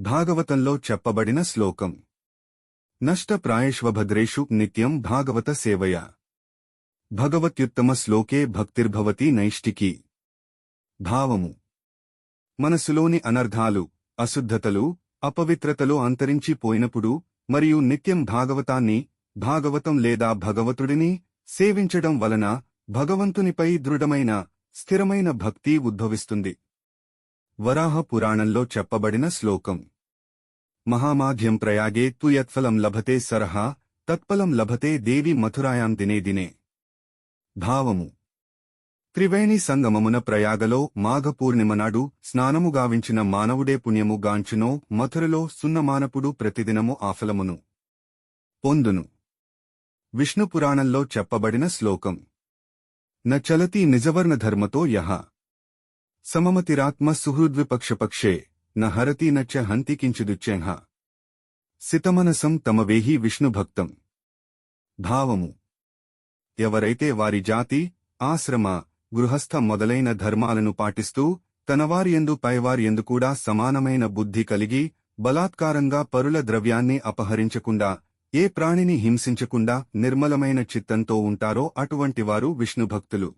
భాగవతంలో చెప్పబడిన శ్లోకం. నష్టప్రాయేష్వభద్రేషు నిత్యం భాగవత సేవయ. భగవత్యుత్తమ శ్లోకే భక్తిర్భవతి నైష్టికి భావము. మనసులోని అనర్ధాలు అశుద్ధతలు అపవిత్రతలు అంతరించి పోయినప్పుడు మరియు నిత్యం భాగవతాన్ని భాగవతం లేదా భగవతుడిని సేవించడం వలన భగవంతునిపై దృఢమైన స్థిరమైన భక్తి ఉద్భవిస్తుంది. వరాహ పురాణంలో చెప్పబడిన శ్లోకం. మహామాధ్యం ప్రయాగే తు యత్ఫలం లభతే సరహా తత్ఫలం లభతే దేవి మథురాయాం దినే దినే. భావము. త్రివేణి సంగమమున ప్రయాగలో మాఘ పూర్ణిమ స్నానము గావించిన మానవుడే పుణ్యము గాంచునో మథురలో సున్నమానపుడు ప్రతిదినము ఆఫలమును. పొందును. విష్ణు పురాణంలో చెప్పబడిన శ్లోకం. న చలతి నిజవర్ణ ధర్మతో యహ. సమమతిరాత్మ సుహృద్విపక్షపక్షే న నచ్చ హంతి కించిదుచ్చేహ. సితమనసం తమవేహి విష్ణుభక్తం. భావము. ఎవరైతే వారి జాతి ఆశ్రమ గృహస్థ మొదలైన ధర్మాలను పాటిస్తూ తనవారియందు పైవారియందు కూడా సమానమైన బుద్ధి కలిగి బలాత్కారంగా పరుల ద్రవ్యాన్ని అపహరించకుండా ఏ ప్రాణిని హింసించకుండా నిర్మలమైన చిత్తంతో ఉంటారో అటువంటివారు విష్ణుభక్తులు.